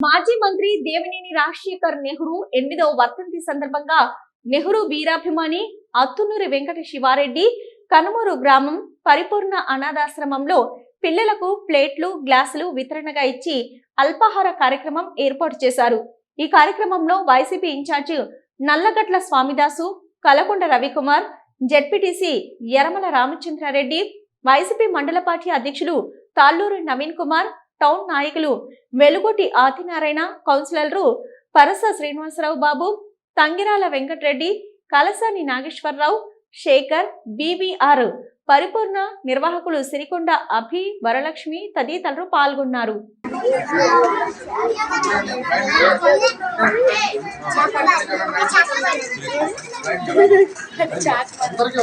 మాజీ మంత్రి దేవినేని రాజశేఖర్ నెహ్రూ ఎనిమిదవ వర్ధంతి సందర్భంగా నెహ్రూ వీరాభిమాని అత్తునూరి వెంకట శివారెడ్డి కనుమూరు గ్రామం పరిపూర్ణ అనాథాశ్రమంలో పిల్లలకు ప్లేట్లు గ్లాసులు వితరణగా ఇచ్చి అల్పాహార కార్యక్రమం ఏర్పాటు చేశారు. ఈ కార్యక్రమంలో YCP incharge Nallagatla Swamidasu Kalakonda Ravikumar ZPTC Yaramala Ramachandrareddy YCP మండల పార్టీ అధ్యక్షులు తాళ్ళూరు నవీన్ కుమార్ టౌన్ నాయకులు వెలుగుటి ఆదినారాయణ కౌన్సిలర్లు పరస శ్రీనివాసరావు బాబు తంగిరాల వెంకటరెడ్డి కలసాని నాగేశ్వరరావు శేఖర్ బీబీఆర్ పరిపూర్ణ నిర్వాహకులు సిరికొండ అభి వరలక్ష్మి తదితరులు పాల్గొన్నారు. అందరికీ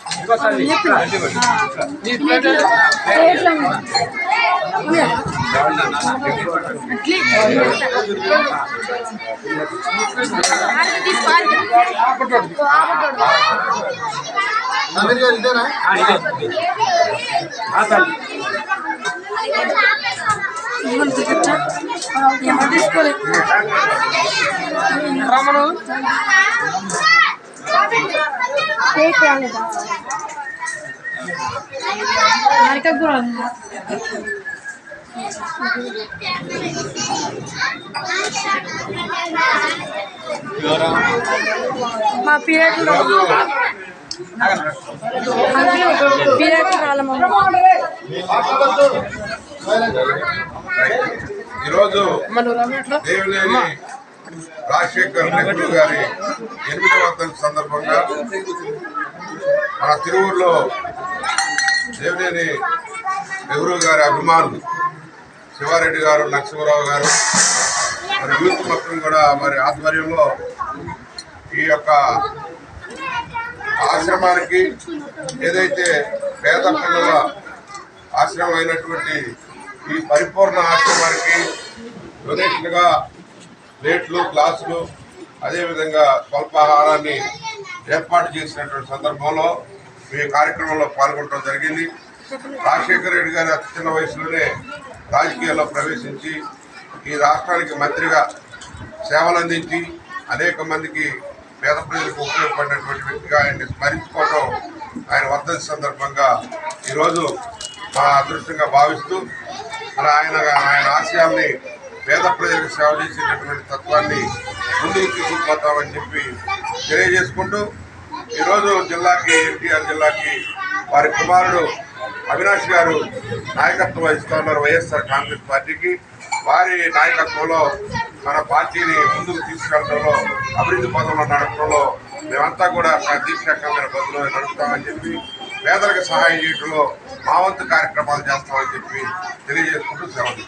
వస్తాయి ఎవరు ఏయ్, కొట్టుడా నీ ప్లేట్ ఏది? నవీన్ గారు ఇదేనా రమణు మా పీరియడ్లో పీరియడ్ రాలమ్మ మాట్లాడద్దు సైలెంట్ ఈరోజు మన రమ్య ఎట్లా దేవినేని రాజశేఖర్ నెహ్రూ గారి ఎనిమిదవ సందర్భంగా మన తిరువురులో దేవినేని నెహ్రూ గారి అభిమానులు శివారెడ్డి గారు నరసింహరావు గారు మరి యూత్ మొత్తం కూడా మరి ఆధ్వర్యంలో ఈ యొక్క ఆశ్రమానికి ఏదైతే పేద పిల్లల ఆశ్రమం అయినటువంటి ఈ పరిపూర్ణ ఆశ్రమానికి డొనేషన్గా ప్లేట్లు గ్లాసులు అదేవిధంగా స్వల్పాహారాన్ని ఏర్పాటు చేసినటువంటి సందర్భంలో మీ కార్యక్రమంలో పాల్గొనడం జరిగింది. రాజశేఖర రెడ్డి గారి అతి చిన్న వయసులోనే రాజకీయాల్లో ప్రవేశించి ఈ రాష్ట్రానికి మంత్రిగా సేవలు అందించి అనేక మందికి పేద ప్రజలకు ఉపయోగపడినటువంటి వ్యక్తిగా ఆయన్ని స్మరించుకోవడం ఆయన వర్ధంతి సందర్భంగా ఈరోజు మా అదృష్టంగా భావిస్తూ అలా ఆయన ఆయన ఆశయాల్ని పేద ప్రజలకు సేవ చేసేటటువంటి తత్వాన్ని ముందుకు తీసుకుపోతామని చెప్పి తెలియజేసుకుంటూ ఈరోజు జిల్లాకి ఎన్టీఆర్ జిల్లాకి వారి కుమారుడు అవినాష్ గారు నాయకత్వం వహిస్తూ ఉన్నారు వైఎస్ఆర్ కాంగ్రెస్ పార్టీకి. వారి నాయకత్వంలో మన పార్టీని ముందుకు తీసుకెళ్ళడంలో అభివృద్ధి పదంలో నడపడంలో మేమంతా కూడా ప్రతీక్షకమైన బదులు నడుపుతామని చెప్పి పేదలకు సహాయం చేయడంలో మా వంతు కార్యక్రమాలు చేస్తామని చెప్పి తెలియజేసుకుంటూ సెలవు.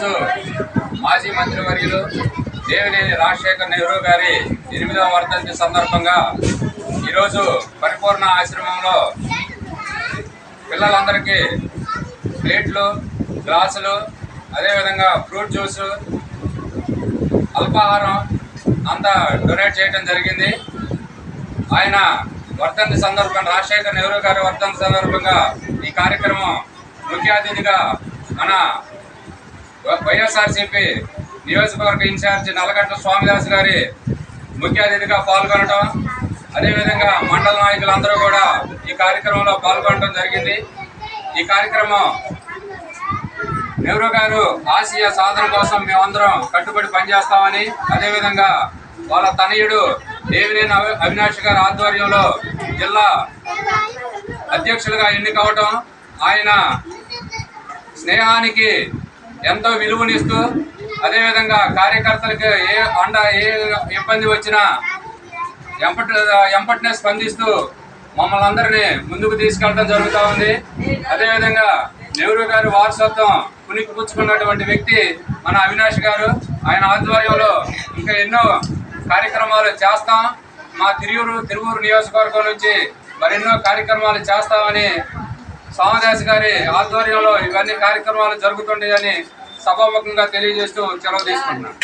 ఈరోజు మాజీ మంత్రివర్యులు దేవినేని రాజశేఖర్ నెహ్రూ గారి ఎనిమిదవ వర్ధంతి సందర్భంగా ఈరోజు పరిపూర్ణ ఆశ్రమంలో పిల్లలందరికీ ప్లేట్లు గ్లాసులు అదేవిధంగా ఫ్రూట్ జ్యూస్ అల్పాహారం అంతా డొనేట్ చేయడం జరిగింది. ఆయన వర్ధంతి సందర్భంగా రాజశేఖర్ నెహ్రూ గారి వర్ధంతి సందర్భంగా ఈ కార్యక్రమం ముఖ్య అతిథిగా మన వైఎస్ఆర్సీపీ నియోజకవర్గ ఇన్ఛార్జ్ నల్లగట్ల స్వామిదాస్ గారి ముఖ్య అతిథిగా పాల్గొనడం అదేవిధంగా మండల నాయకులందరూ కూడా ఈ కార్యక్రమంలో పాల్గొనడం జరిగింది. ఈ కార్యక్రమం నెహ్రూ గారు ఆసియా సాధన కోసం మేమందరం కట్టుబడి పనిచేస్తామని అదేవిధంగా వాళ్ళ తనయుడు దేవినేని అవి- అవినాష్ గారి ఆధ్వర్యంలో జిల్లా అధ్యక్షులుగా ఎన్నికవటం ఆయన స్నేహానికి ఎంతో విలువనిస్తూ అదేవిధంగా కార్యకర్తలకు ఏ అండ ఏ ఇబ్బంది వచ్చినా ఎంపటి ఎంపటినే స్పందిస్తూ మమ్మల్ని అందరినీ ముందుకు తీసుకెళ్ళడం జరుగుతూ ఉంది. అదేవిధంగా నెహ్రూ గారి వారసత్వం పునికి పుచ్చుకున్నటువంటి వ్యక్తి మన అవినాష్ గారు. ఆయన ఆధ్వర్యంలో ఇంకా ఎన్నో కార్యక్రమాలు చేస్తాం. మా తిరువురు తిరువూరు నియోజకవర్గం నుంచి మరెన్నో కార్యక్రమాలు చేస్తామని సోమదాస్ గారి ఆధ్వర్యంలో ఇవన్నీ కార్యక్రమాలు జరుగుతుంటాయని సభాముఖంగా తెలియజేస్తూ సెలవు తీసుకుంటున్నాను.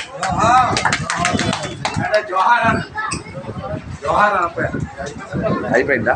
అయిపోయిందా?